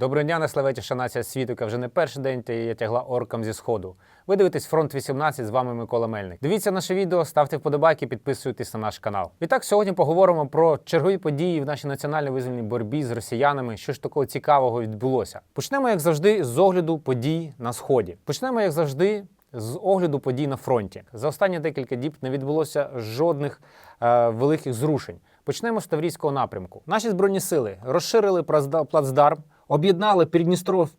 Доброго дня, найславетіша нація світу, яка вже не перший день я тягла оркам зі сходу. Ви дивитесь фронт 18, з вами Микола Мельник. Дивіться наше відео, ставте вподобайки, підписуйтесь на наш канал. І так сьогодні поговоримо про чергові події в нашій національно визвольній боротьбі з росіянами. Що ж такого цікавого відбулося? Почнемо, як завжди, з огляду подій на сході. Почнемо, як завжди. З огляду подій на фронті за останні декілька діб не відбулося жодних е, великих зрушень. Почнемо з Таврійського напрямку. Наші збройні сили розширили плацда- плацдарм, об'єднали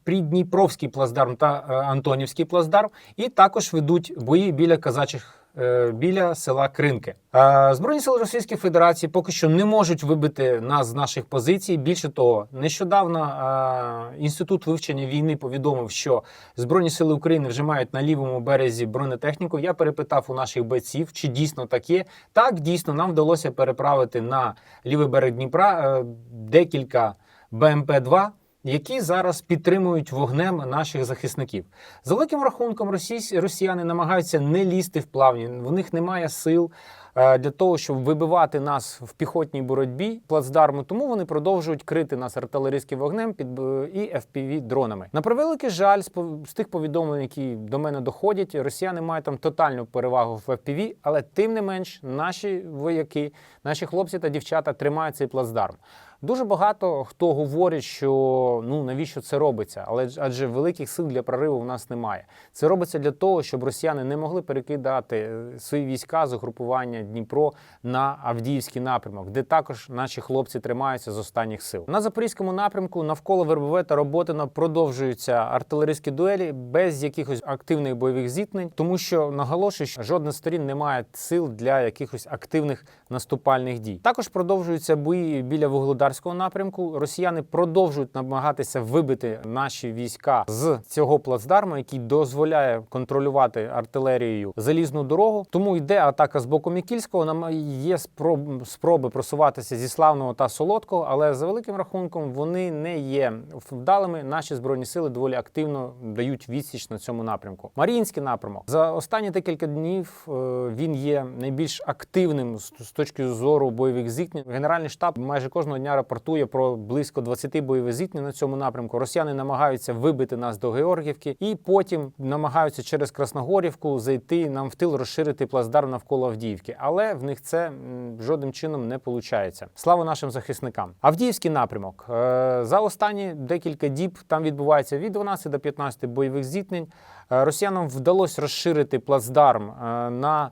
Придніпровський плацдарм та е, Антонівський плацдарм, і також ведуть бої біля казачих. е, Біля села Кринки Е, збройні сили Російської Федерації поки що не можуть вибити нас з наших позицій. Більше того, нещодавно інститут вивчення війни повідомив, що збройні сили України вже мають на лівому березі бронетехніку. Я перепитав у наших бойців, чи дійсно так є. Так, дійсно, нам вдалося переправити на лівий берег Дніпра декілька БМП-2, які зараз підтримують вогнем наших захисників. За великим рахунком, росіяни намагаються не лізти в плавні. В них немає сил е, для того, щоб вибивати нас в піхотній боротьбі плацдарму. Тому вони продовжують крити нас артилерійським вогнем під і fpv дронами. На превеликий жаль, з тих повідомлень, які до мене доходять, росіяни мають там тотальну перевагу в FPV, але тим не менш, наші вояки, наші хлопці та дівчата тримають цей плацдарм. Дуже багато хто говорить, що ну навіщо це робиться, але адже великих сил для прориву в нас немає. Це робиться для того, щоб росіяни не могли перекидати е, свої війська з угрупування Дніпро на Авдіївський напрямок, де також наші хлопці тримаються з останніх сил. На запорізькому напрямку навколо Вербове та Роботино продовжуються артилерійські дуелі без якихось активних бойових зіткнень, тому що наголошую, що жодна з сторін не має сил для якихось активних наступальних дій. Також продовжуються бої біля вугледарського напрямку. Росіяни продовжують намагатися вибити наші війська з цього плацдарму, який дозволяє контролювати артилерією залізну дорогу. Тому йде атака з боку Мікільського. Нам є спроб, спроби просуватися зі славного та солодкого, але за великим рахунком вони не є вдалими. Наші збройні сили доволі активно дають відсіч на цьому напрямку. Маріїнський напрямок за останні декілька днів е, він є найбільш активним з точки зору бойових зіткнень. Генеральний штаб майже кожного дня рапортує про близько 20 бойових зіткнень на цьому напрямку. Росіяни намагаються вибити нас до Георгівки і потім намагаються через Красногорівку зайти нам в тил, розширити плацдарм навколо Авдіївки. Але в них це жодним чином не виходить. Слава нашим захисникам. Авдіївський напрямок Е, за останні декілька діб там відбувається від 12 до 15 бойових зіткнень. Е, Росіянам вдалося розширити плацдарм е, на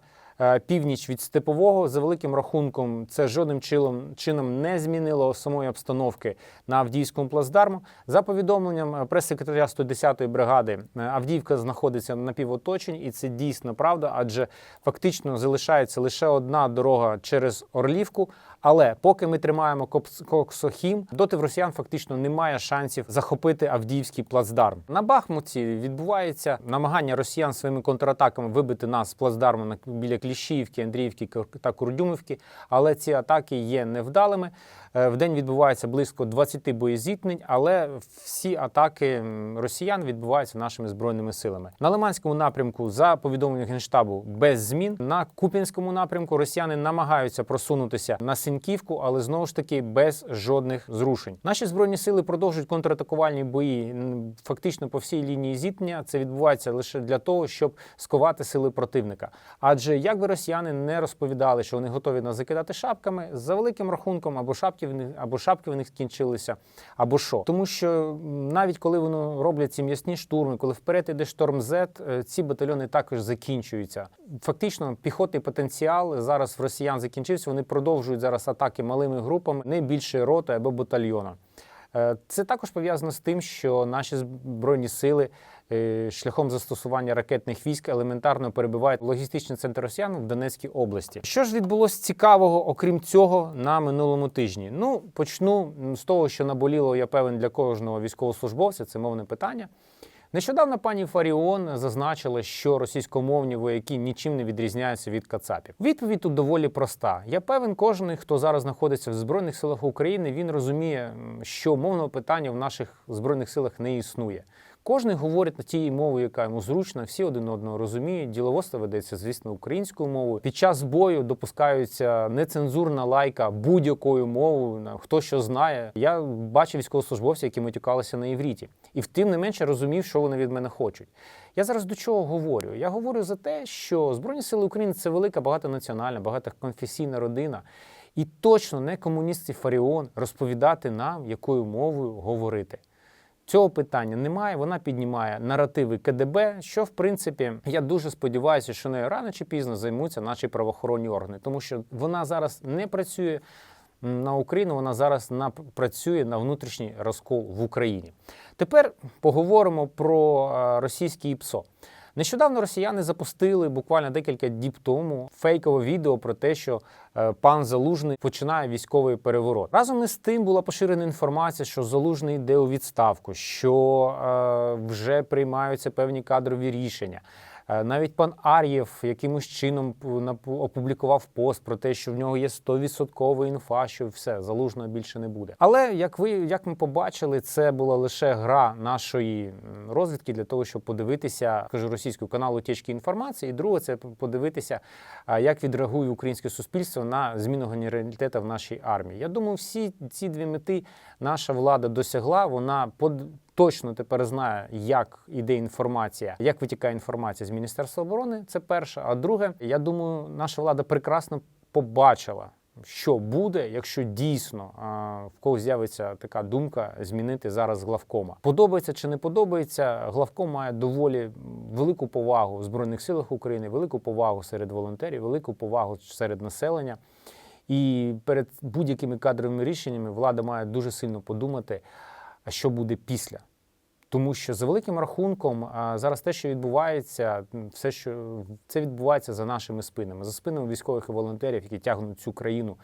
північ від степового. За великим рахунком, це жодним чином, чином не змінило самої обстановки на Авдіївському плацдарму. За повідомленням е, прес-секретаря 110-ї бригади, е, Авдіївка знаходиться на півоточенні, і це дійсно правда, адже фактично залишається лише одна дорога через Орлівку. Але поки ми тримаємо Коксохім, доти в росіян фактично немає шансів захопити Авдіївський плацдарм. На Бахмуті відбувається намагання росіян своїми контратаками вибити нас з плацдарму біля Кліщіївки, Андріївки та Курдюмівки. Але ці атаки є невдалими. Е, В день відбувається близько 20 боєзіткнень, але всі атаки росіян відбуваються нашими збройними силами. На Лиманському напрямку, за повідомленням генштабу, без змін. На Куп'янському напрямку росіяни намагаються просунутися на Синьківку, але знову ж таки без жодних зрушень. Наші збройні сили продовжують контратакувальні бої фактично по всій лінії зіткнення. Це відбувається лише для того, щоб сковати сили противника. Адже як би росіяни не розповідали, що вони готові нас закидати шапками, за великим рахунком або шапки в них, або шапки в них скінчилися, або що. Тому що навіть коли вони роблять ці м'ясні штурми, коли вперед іде шторм е, ці батальйони також закінчуються. Фактично, піхотний потенціал зараз в росіян закінчився. Вони продовжують зараз атаки малими групами, не більше роти або батальйона. Е, Це також пов'язано з тим, що наші збройні сили е, шляхом застосування ракетних військ елементарно перебивають логістичний центр росіян в Донецькій області. Що ж відбулося цікавого, окрім цього, на минулому тижні? Ну, почну з того, що наболіло, я певен, для кожного військовослужбовця, це мовне питання. Нещодавно пані Фаріон зазначила, що російськомовні вояки нічим не відрізняються від кацапів. Відповідь тут доволі проста. Я певен, кожен, хто зараз знаходиться в збройних силах України, він розуміє, що мовного питання в наших збройних силах не існує. Кожен говорить на тією мовою, яка йому зручна, всі один одного розуміють. Діловодство ведеться, звісно, українською мовою. Під час бою допускаються нецензурна лайка будь-якою мовою. Хто що знає. Я бачив військовослужбовців, які матюкалися на івріті, і втим не менше розумів, що вони від мене хочуть. Я зараз до чого говорю? Я говорю за те, що Збройні Сили України це велика багатонаціональна, багатоконфесійна родина. І точно не комуністів Фаріон розповідати нам, якою мовою говорити. Цього питання немає. Вона піднімає наративи КДБ, що в принципі я дуже сподіваюся, що нею рано чи пізно займуться наші правоохоронні органи, тому що вона зараз не працює на Україну, вона зараз на працює на внутрішній розкол в Україні. Тепер поговоримо про російські російський ПСО. Нещодавно росіяни запустили буквально декілька діб тому фейкове відео про те, що е, пан Залужний починає військовий переворот. Разом із тим була поширена інформація, що Залужний йде у відставку, що е, вже приймаються певні кадрові рішення. Е, Навіть пан Ар'єв якимось чином опублікував пост про те, що в нього є 100% інфа, що все залужного більше не буде. Але як ви як ми побачили, це була лише гра нашої розвідки для того, щоб подивитися, кажу російською каналу тічки інформації. І друге, це подивитися, як відреагує українське суспільство на зміну генералітету в нашій армії. Я думаю, всі ці дві мети наша влада досягла. Вона точно тепер знає, як іде інформація, як витікає інформація з Міністерства оборони. Це перше. А друге, я думаю, наша влада прекрасно побачила. Що буде, якщо дійсно а, в когось з'явиться така думка змінити зараз главкома? Подобається чи не подобається? Главком має доволі велику повагу в збройних силах України, велику повагу серед волонтерів, велику повагу серед населення. І перед будь-якими кадровими рішеннями влада має дуже сильно подумати, що буде після. Тому що за великим рахунком зараз те, що відбувається, все, що це відбувається за нашими спинами, за спинами військових і волонтерів, які тягнуть цю країну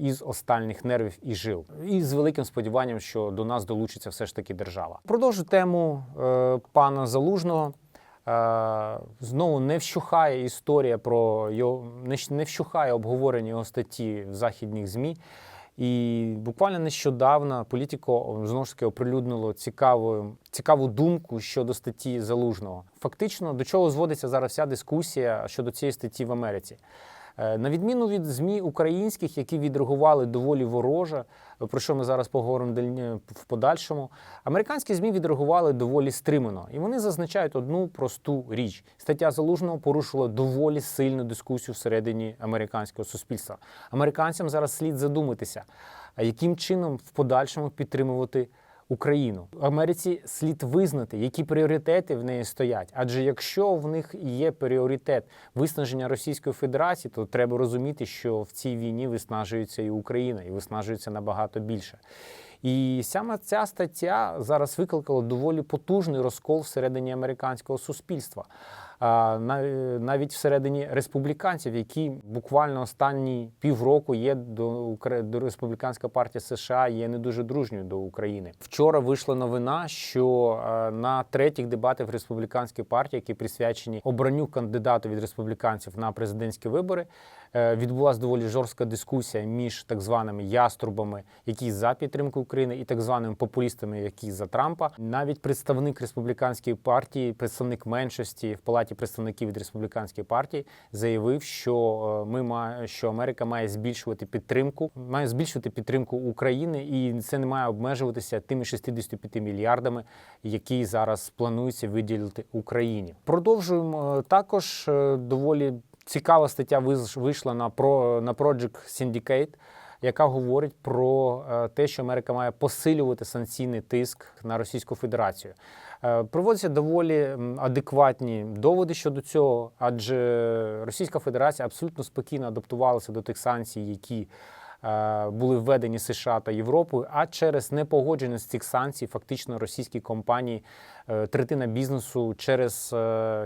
із останніх нервів і жил, і з великим сподіванням, що до нас долучиться все ж таки держава. Продовжу тему е, пана Залужного. Е, Знову не вщухає історія про його не не вщухає обговорення його статті в західних змі. І буквально нещодавно політико знову ж таки оприлюднило цікаву, цікаву думку щодо статті залужного. Фактично, до чого зводиться зараз вся дискусія щодо цієї статті в Америці. Е, На відміну від ЗМІ українських, які відреагували доволі вороже, про що ми зараз поговоримо в подальшому, американські ЗМІ відреагували доволі стримано. І вони зазначають одну просту річ: стаття залужного порушила доволі сильну дискусію всередині американського суспільства. Американцям зараз слід задуматися, яким чином в подальшому підтримувати. Україну Америці слід визнати, які пріоритети в неї стоять. Адже якщо в них є пріоритет виснаження Російської Федерації, то треба розуміти, що в цій війні виснажується і Україна, і виснажується набагато більше. І саме ця стаття зараз викликала доволі потужний розкол всередині американського суспільства. Навіть всередині республіканців, які буквально останні півроку є до, до республіканська партія США є не дуже дружньою до України. Вчора вийшла новина, що е, на третіх дебатах республіканській партії, які присвячені обранню кандидату від республіканців на президентські вибори, е, відбулася доволі жорстка дискусія між так званими яструбами, які за підтримку України, і так званими популістами, які за Трампа. Навіть представник республіканської партії, представник меншості в палаті представників від республіканської партії, заявив, що е, ми має, що Америка має збільшувати підтримку, має збільшувати підтримку України, і це не має обмежуватися тими 65 мільярдами, які зараз планується виділити Україні. Продовжуємо е, також е, доволі. Цікава стаття вийшла на про на Project Syndicate, яка говорить про те, що Америка має посилювати санкційний тиск на Російську Федерацію. Е, Проводяться доволі адекватні доводи щодо цього, адже Російська Федерація абсолютно спокійно адаптувалася до тих санкцій, які е, були введені США та Європою. А через непогодженість цих санкцій, фактично російські компанії, е, третина бізнесу через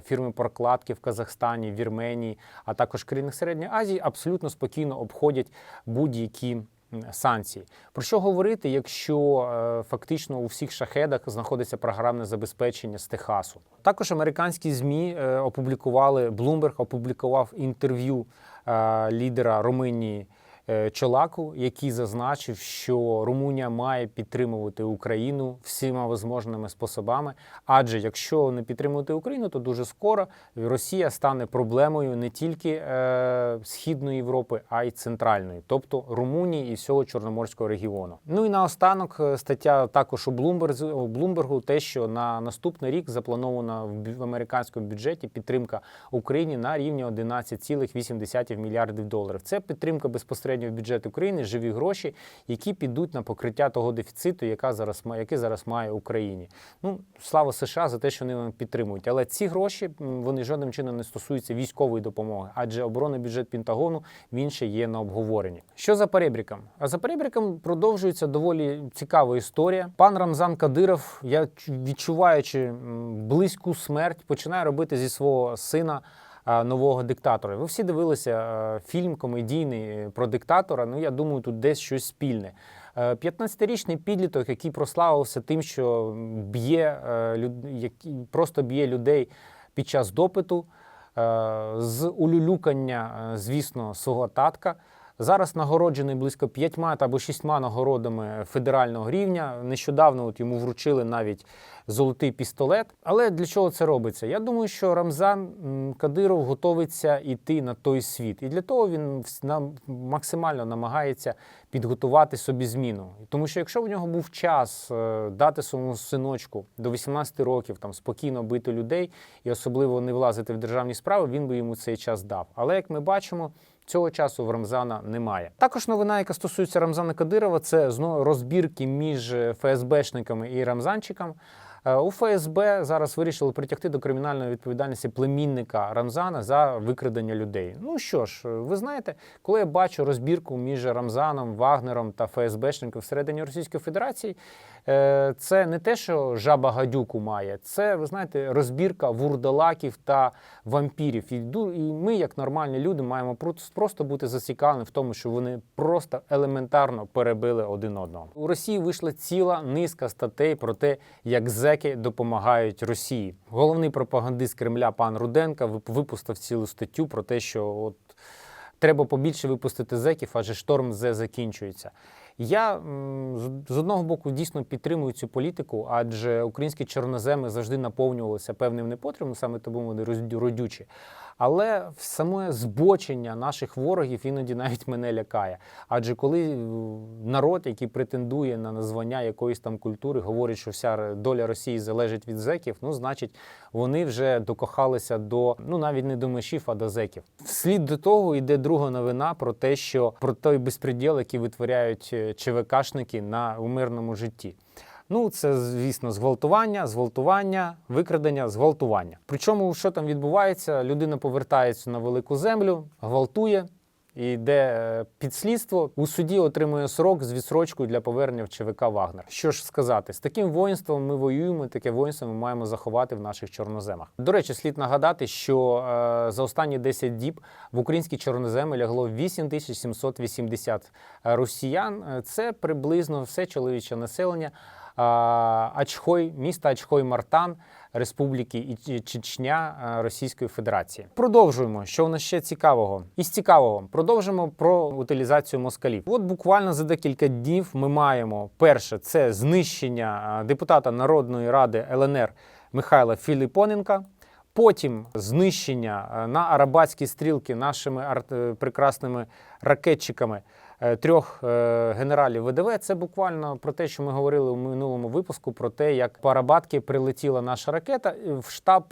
фірми прокладки в Казахстані, Вірменії, а також країнах Середньої Азії абсолютно спокійно обходять будь-які м, санкції. Про що говорити, якщо е, фактично у всіх шахедах знаходиться програмне забезпечення з Техасу? Також американські змі е, опублікували Bloomberg опублікував інтерв'ю е, лідера Румунії Чолаку, який зазначив, що Румунія має підтримувати Україну всіма можливими способами. Адже якщо не підтримувати Україну, то дуже скоро Росія стане проблемою не тільки е, Східної Європи, а й центральної, тобто Румунії і всього Чорноморського регіону. Ну і наостанок е, стаття також у Блумберзі Блумбергу, те, що на наступний рік запланована в в американському бюджеті підтримка Україні на рівні 11,8 мільярдів доларів. Це підтримка безпосередньо в бюджет України, живі гроші, які підуть на покриття того дефіциту, яка зараз який зараз має Україні. Ну слава США за те, що вони нам підтримують. Але ці гроші вони жодним чином не стосуються військової допомоги, адже оборонний бюджет Пентагону він ще є на обговоренні. Що за перебріком? А за перебріком продовжується доволі цікава історія. Пан Рамзан Кадиров, я відчуваючи близьку смерть, починає робити зі свого сина. А, Нового диктатора. Ви всі дивилися е, фільм комедійний е, про диктатора. Ну я думаю, тут десь щось спільне. Е, 15-річний підліток, який прославився тим, що б'є е, який просто б'є людей під час допиту, е, з улюлюкання, е, звісно, свого татка. Зараз нагороджений близько п'ятьма або шістьма нагородами федерального рівня. Нещодавно от йому вручили навіть золотий пістолет. Але для чого це робиться? Я думаю, що Рамзан Кадиров готовиться йти на той світ, і для того він максимально намагається підготувати собі зміну. Тому що якщо в нього був час е, дати своєму синочку до 18 років там спокійно бити людей і особливо не влазити в державні справи, він би йому цей час дав. Але як ми бачимо. Цього часу в Рамзана немає. Також новина, яка стосується Рамзана Кадирова, це знову розбірки між е, ФСБшниками і Рамзанчиком. Е, У ФСБ зараз вирішили притягти до кримінальної відповідальності племінника Рамзана за викрадення людей. Ну що ж, ви знаєте, коли я бачу розбірку між Рамзаном, Вагнером та ФСБшником всередині Російської Федерації, е, це не те, що жаба гадюку має, це ви знаєте, розбірка вурдалаків та вампірів. І ми, як нормальні люди, маємо просто бути зацікавлені в тому, що вони просто елементарно перебили один одного. У Росії вийшла ціла низка статей про те, як зеки допомагають Росії. Головний пропагандист Кремля пан Руденка випустив цілу статтю про те, що от треба побільше випустити зеків, адже шторм Зе закінчується. Я з- одного боку дійсно підтримую цю політику, адже українські чорноземи завжди наповнювалися певним непотребом, саме тому вони родючі. Але саме збочення наших ворогів іноді навіть мене лякає. Адже коли е, народ, який претендує на названня якоїсь там культури, говорить, що вся доля Росії залежить від зеків, ну значить вони вже докохалися до ну навіть не до мишів, а до зеків. Вслід до того йде друга новина про те, що про той безпреділ, який витворяють е, ЧВКшники на у мирному житті. Ну, це, звісно, зґвалтування, зґвалтування, викрадення, зґвалтування. Причому, що там відбувається, людина повертається на велику землю, гвалтує, і йде е, під слідство. У суді отримує срок з відсрочкою для повернення в ЧВК Вагнер. Що ж сказати, з таким воїнством ми воюємо, таке воїнство ми маємо заховати в наших чорноземах. До речі, слід нагадати, що е, за останні 10 діб в українські чорноземи лягло 8780 росіян. Е, Це приблизно все чоловіче населення. Ачхой, міста Ачхой-Мартан, Республіки і- і Чечня Російської Федерації. Продовжуємо. Що у нас ще цікавого? Із цікавого продовжимо про утилізацію москалів. От буквально за декілька днів ми маємо перше це знищення депутата Народної ради ЛНР Михайла Філіпоненка. Потім знищення е, на арабатські стрілки нашими е, прекрасними ракетчиками е, трьох генералів ВДВ. Це буквально про те, що ми говорили у минулому випуску, про те, як по Арабатки прилетіла наша ракета в штаб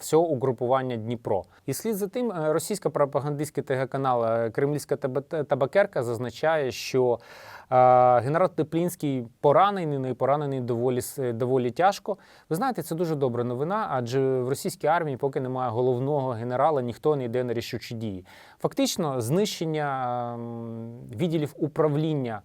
всього угрупування Дніпро. І слід за тим, російська пропагандистський ТГ-канал е, Кремлівська таба- табакерка зазначає, що генерал Теплінський поранений, ну і поранений доволі доволі тяжко. Ви знаєте, це дуже добра новина, адже в російській армії, поки немає головного генерала, ніхто не йде на рішучі дії. Фактично, знищення ем, відділів управління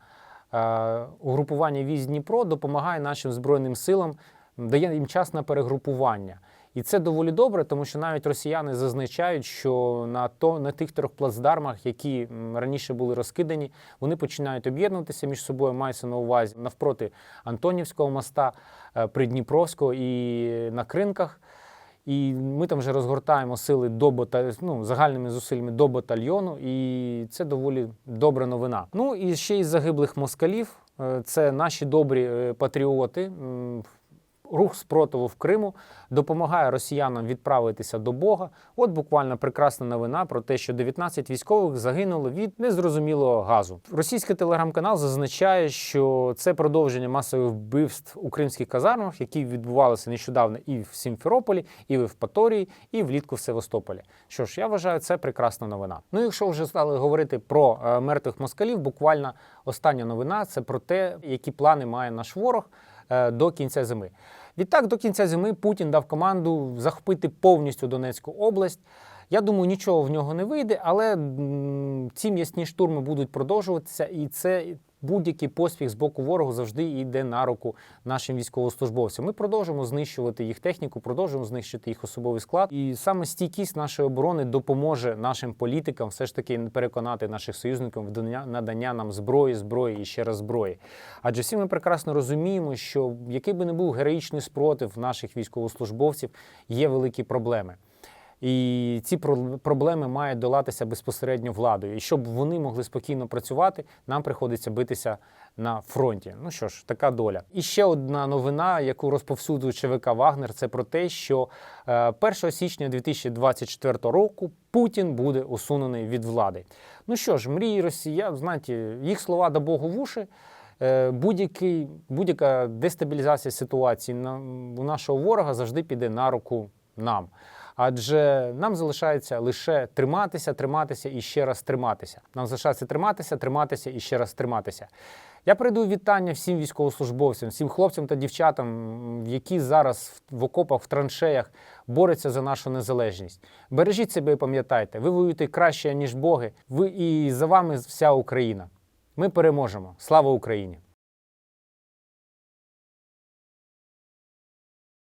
е, угрупування військ Дніпро допомагає нашим збройним силам, дає їм час на перегрупування. І це доволі добре, тому що навіть росіяни зазначають, що на то на тих трьох плацдармах, які раніше були розкидані, вони починають об'єднуватися між собою. Мається на увазі навпроти Антонівського моста, е, Придніпровського і на кринках. І ми там вже розгортаємо сили до бота... ну, загальними зусиллями до батальйону, і це доволі добра новина. Ну і ще із загиблих москалів. е, Це наші добрі е, патріоти. Рух спротиву в Криму допомагає росіянам відправитися до Бога. От буквально прекрасна новина про те, що 19 військових загинули від незрозумілого газу. Російський телеграм-канал зазначає, що це продовження масових вбивств у кримських казармах, які відбувалися нещодавно і в Сімферополі, і в Евпаторії, і влітку в Севастополі. Що ж, я вважаю, це прекрасна новина. Ну, якщо вже стали говорити про е, мертвих москалів, буквально остання новина це про те, які плани має наш ворог до кінця зими. Відтак, до кінця зими Путін дав команду захопити повністю Донецьку область. Я думаю, нічого в нього не вийде, але ці м'ясні штурми будуть продовжуватися, і це будь-який поспіх з боку ворогу завжди йде на руку нашим військовослужбовцям. Ми продовжуємо знищувати їх техніку, продовжуємо знищити їх особовий склад. І саме стійкість нашої оборони допоможе нашим політикам все ж таки переконати наших союзників в надання нам зброї, зброї і ще раз зброї. Адже всі ми прекрасно розуміємо, що який би не був героїчний спротив наших військовослужбовців, є великі проблеми. І ці про- проблеми мають долатися безпосередньо владою. І щоб вони могли спокійно працювати, нам приходиться битися на фронті. Ну що ж, така доля. І ще одна новина, яку розповсюджує ЧВК Вагнер, це про те, що е, 1 січня 2024 року Путін буде усунений від влади. Ну що ж, мрії росіян, знаєте, їх слова до Богу в уші. Е, Будь-який, будь-яка дестабілізація ситуації на, у нашого ворога завжди піде на руку нам. Адже нам залишається лише триматися, триматися і ще раз триматися. Нам залишається триматися, триматися і ще раз триматися. Я прийду вітання всім військовослужбовцям, всім хлопцям та дівчатам, які зараз в окопах, в траншеях борються за нашу незалежність. Бережіть себе і пам'ятайте, ви воюєте краще, ніж боги. Ви і за вами вся Україна. Ми переможемо. Слава Україні!